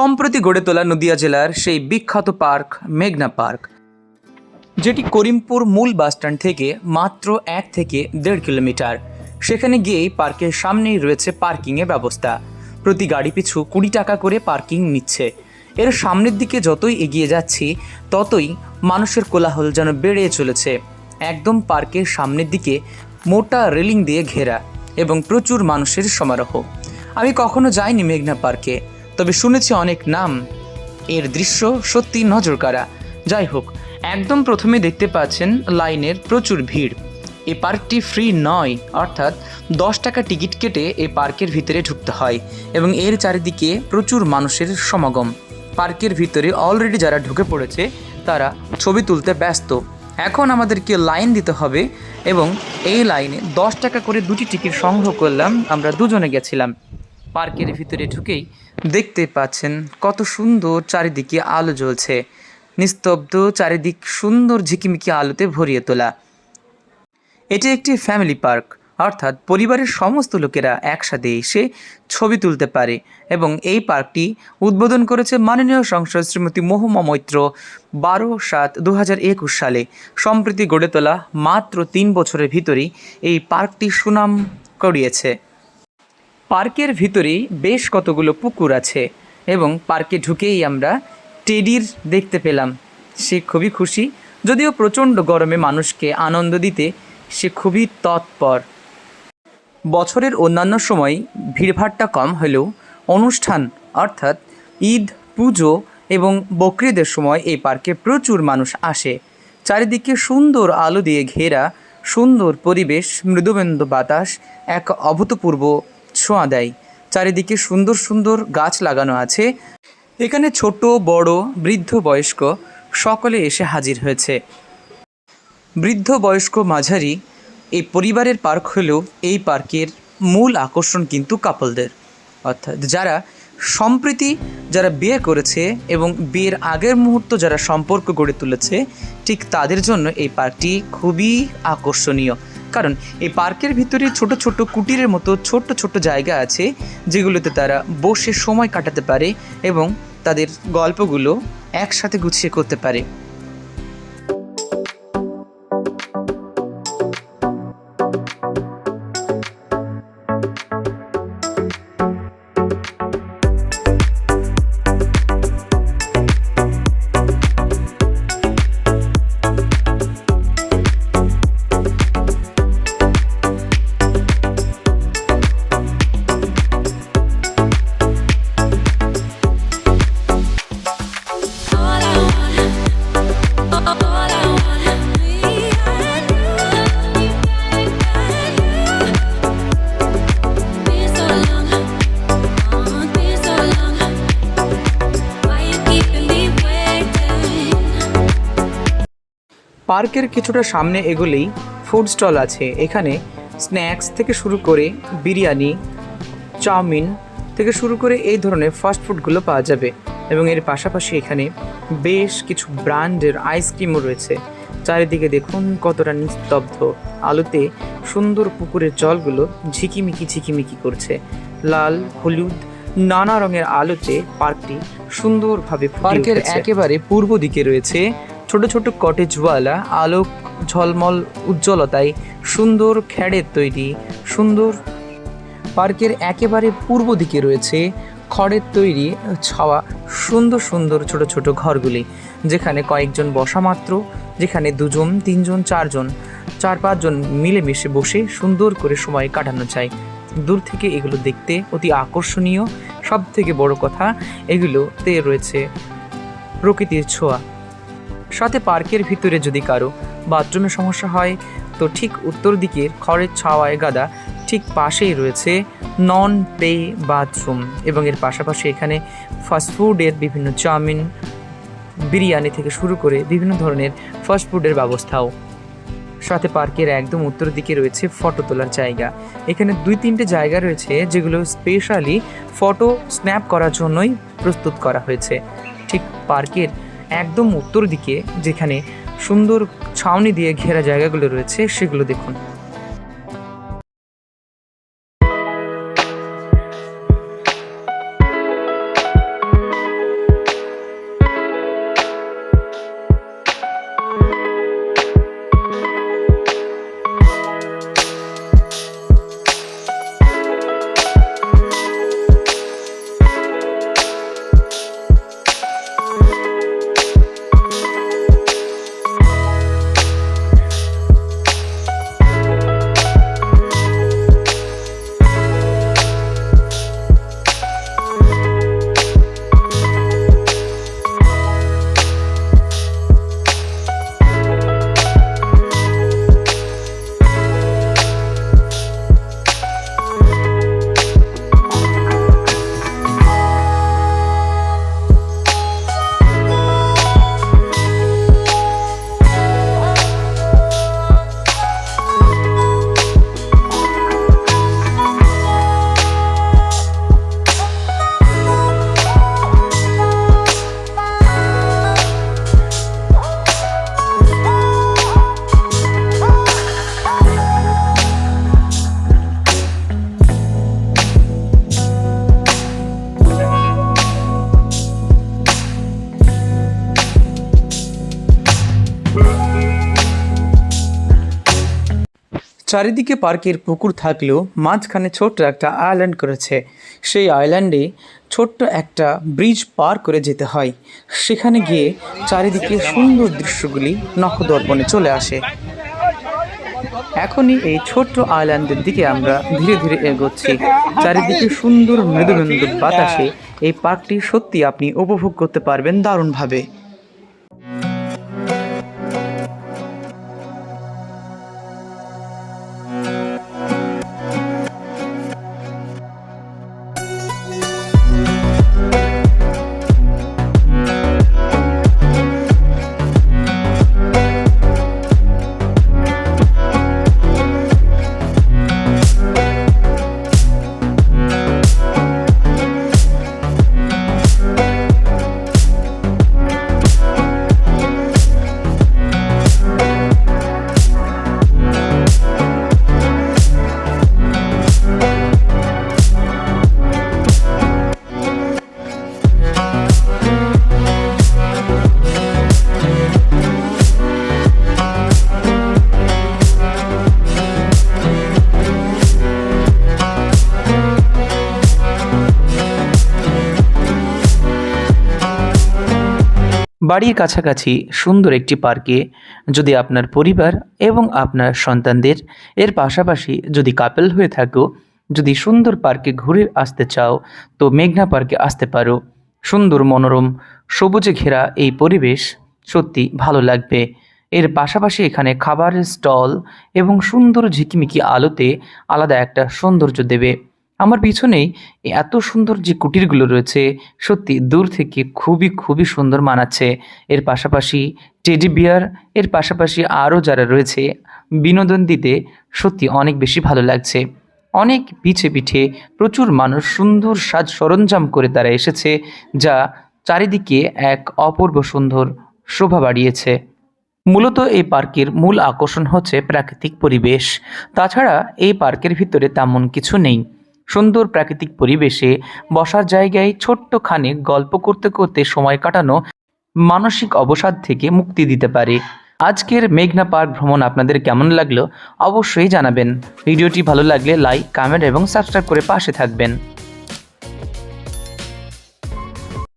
সম্প্রতি গড়ে তোলা নদিয়া জেলার সেই বিখ্যাত পার্ক, মেঘনা পার্ক। যেটি করিমপুর মূল বাসস্ট্যান্ড থেকে মাত্র এক থেকে দেড় কিলোমিটার। সেখানে গিয়েই পার্কের সামনেই রয়েছে পার্কিংয়ের ব্যবস্থা। প্রতি গাড়ি পিছু কুড়ি টাকা করে পার্কিং নিচ্ছে। এর সামনের দিকে যতই এগিয়ে যাচ্ছি, ততই মানুষের কোলাহল যেন বেড়ে চলেছে। একদম পার্কের সামনের দিকে মোটা রেলিং দিয়ে ঘেরা এবং প্রচুর মানুষের সমারোহ। আমি কখনো যাইনি মেঘনা পার্কে। তবে শুনেছি অনেক নাম। এর দৃশ্য সত্যি নজর কাড়া যাই হোক, একদম প্রথমে দেখতে পাচ্ছেন লাইনের প্রচুর ভিড়। এই পার্কটি ফ্রি নয়, অর্থাৎ দশ টাকা টিকিট কেটে এই পার্কের ভিতরে ঢুকতে হয় এবং এর চারিদিকে প্রচুর মানুষের সমাগম। পার্কের ভিতরে অলরেডি যারা ঢুকে পড়েছে, তারা ছবি তুলতে ব্যস্ত। এখন আমাদেরকে লাইন দিতে হবে এবং এই লাইনে দশ টাকা করে দুটি টিকিট সংগ্রহ করলাম, আমরা দুজনে গেছিলাম। পার্কের ভিতরে ঢুকেই দেখতে পাচ্ছেন কত সুন্দর চারিদিকে আলো জ্বলছে। নিস্তব্ধ চারিদিক সুন্দর ঝিকিমিকি আলোতে ভরিয়ে তোলা। এটি একটি ফ্যামিলি পার্ক, অর্থাৎ পরিবারের সমস্ত লোকেরা একসাথে এসে ছবি তুলতে পারে এবং এই পার্কটি উদ্বোধন করেছে মাননীয় সংসদ শ্রীমতী মহুমা মৈত্র বারো সাত দু একুশ সালে। সম্প্রতি গড়ে তোলা মাত্র তিন বছরের ভিতরেই এই পার্কটি সুনাম করিয়েছে। পার্কের ভিতরেই বেশ কতগুলো পুকুর আছে এবং পার্কে ঢুকেই আমরা টেডির দেখতে পেলাম। সে খুবই খুশি। যদিও প্রচণ্ড গরমে মানুষকে আনন্দ দিতে সে খুবই তৎপর। বছরের অন্যান্য সময় ভিড়ভাড়টা কম হলেও অনুষ্ঠান অর্থাৎ ঈদ, পুজো এবং বকরিদের সময় এই পার্কে প্রচুর মানুষ আসে। চারিদিকে সুন্দর আলো দিয়ে ঘেরা, সুন্দর পরিবেশ মৃদুবেন্দ বাতাস, এক অভূতপূর্ব ছোঁয়া দেয়। চারিদিকে সুন্দর সুন্দর গাছ লাগানো আছে। এখানে ছোট, বড়, বৃদ্ধ বয়স্ক সকলে এসে হাজির হয়েছে। বৃদ্ধ বয়স্ক মাঝারি এই পরিবারের পার্ক হলেও এই পার্কের মূল আকর্ষণ কিন্তু কাপলদের। অর্থাৎ যারা সম্প্রীতি, যারা বিয়ে করেছে এবং বিয়ের আগের মুহূর্ত যারা সম্পর্ক গড়ে তুলেছে, ঠিক তাদের জন্য এই পার্কটি খুবই আকর্ষণীয়। কারণ এই পার্কের ভিতরে ছোট ছোট কুটিরের মতো ছোট্ট ছোট্ট জায়গা আছে, যেগুলোতে তারা বসে সময় কাটাতে পারে এবং তাদের গল্পগুলো একসাথে গুছিয়ে করতে পারে। পার্কের কিছুটা সামনে এগুলেই ফুড স্টল আছে। এখানে স্ন্যাক্স থেকে শুরু করে বিরিয়ানি চাউমিন থেকে শুরু করে এই ধরনের ফাস্ট ফুডগুলো পাওয়া যাবে। এবং এর পাশাপাশি এখানে বেশ কিছু ব্র্যান্ডের আইসক্রিমও রয়েছে। চারিদিকে দেখুন কতটা নিস্তব্ধ। আলোতে সুন্দর পুকুরের জলগুলো ঝিকিমিকি ঝিকিমিকি করছে। লাল হলুদ নানা রঙের আলোতে পার্কটি সুন্দরভাবে পার্কের একেবারে পূর্ব দিকে রয়েছে। ছোট ছোট কটেজওয়ালা, আলোক ঝলমল উজ্জ্বলতায় সুন্দর খ্যাড়ের তৈরি, সুন্দর পার্কের একেবারে পূর্ব দিকে রয়েছে খড়ের তৈরি ছাওয়া সুন্দর সুন্দর ছোট ছোট ঘরগুলি, যেখানে কয়েকজন বসা মাত্র, যেখানে দুজন, তিনজন, চারজন, চার পাঁচজন মিলেমিশে বসে সুন্দর করে সময় কাটানো যায়। দূর থেকে এগুলো দেখতে অতি আকর্ষণীয়। সব থেকে বড় কথা, এগুলোতে রয়েছে প্রকৃতির ছোঁয়া। সাথে পার্কের ভিতরে যদি কারও বাথরুমের সমস্যা হয়, তো ঠিক উত্তর দিকের খড়ের ছাওয়ায় গাদা ঠিক পাশেই রয়েছে নন পে বাথরুম এবং এর পাশাপাশি এখানে ফাস্টফুডের বিভিন্ন চাউমিন, বিরিয়ানি থেকে শুরু করে বিভিন্ন ধরনের ফাস্টফুডের ব্যবস্থাও। সাথে পার্কের একদম উত্তর দিকে রয়েছে ফটো তোলার জায়গা। এখানে দুই তিনটে জায়গা রয়েছে যেগুলো স্পেশালি ফটো স্ন্যাপ করার জন্যই প্রস্তুত করা হয়েছে। ঠিক পার্কের একদম উত্তর দিকে যেখানে সুন্দর ছাউনি দিয়ে ঘেরা জায়গাগুলো রয়েছে সেগুলো দেখুন। চারিদিকে পার্কের পুকুর থাকলেও মাঝখানে ছোট্ট একটা আইল্যান্ড করেছে। সেই আইল্যান্ডে ছোট্ট একটা ব্রিজ পার করে যেতে হয়। সেখানে গিয়ে চারিদিকে সুন্দর দৃশ্যগুলি নখদর্পণে চলে আসে। এখনই এই ছোট্ট আইল্যান্ডের দিকে আমরা ধীরে ধীরে এগোচ্ছি। চারিদিকে সুন্দর মৃদু মৃদু বাতাসে এই পার্কটি সত্যি আপনি উপভোগ করতে পারবেন দারুণভাবে। বাড়ির কাছাকাছি সুন্দর একটি পার্কে যদি আপনার পরিবার এবং আপনার সন্তানদের, এর পাশাপাশি যদি কাপেল হয়ে থাকো, যদি সুন্দর পার্কে ঘুরে আসতে চাও, তো মেঘনা পার্কে আসতে পারো। সুন্দর মনোরম সবুজে ঘেরা এই পরিবেশ সত্যি ভালো লাগবে। এর পাশাপাশি এখানে খাবারের স্টল এবং সুন্দর ঝিকিমিকি আলোতে আলাদা একটা সৌন্দর্য দেবে। আমার পিছনেই এত সুন্দর যে কুটিরগুলো রয়েছে, সত্যি দূর থেকে খুবই খুবই সুন্দর মানাচ্ছে। এর পাশাপাশি টেডি বিয়ার, এর পাশাপাশি আরও যারা রয়েছে, বিনোদন দিতে সত্যি অনেক বেশি ভালো লাগছে। অনেক পিছে পিঠে প্রচুর মানুষ সুন্দর সাজ সরঞ্জাম করে তারা এসেছে, যা চারিদিকে এক অপূর্ব সুন্দর শোভা বাড়িয়েছে। মূলত এই পার্কের মূল আকর্ষণ হচ্ছে প্রাকৃতিক পরিবেশ। তাছাড়া এই পার্কের ভিতরে তেমন কিছু নেই। সুন্দর প্রাকৃতিক পরিবেশে বসার জায়গায় ছোট্ট খানে গল্প করতে করতে সময় কাটানো মানসিক অবসাদ থেকে মুক্তি দিতে পারে। আজকের মেঘনা পার্ক ভ্রমণ আপনাদের কেমন লাগল অবশ্যই জানাবেন। ভিডিওটি ভালো লাগলে লাইক, কমেন্ট এবং সাবস্ক্রাইব করে পাশে থাকবেন।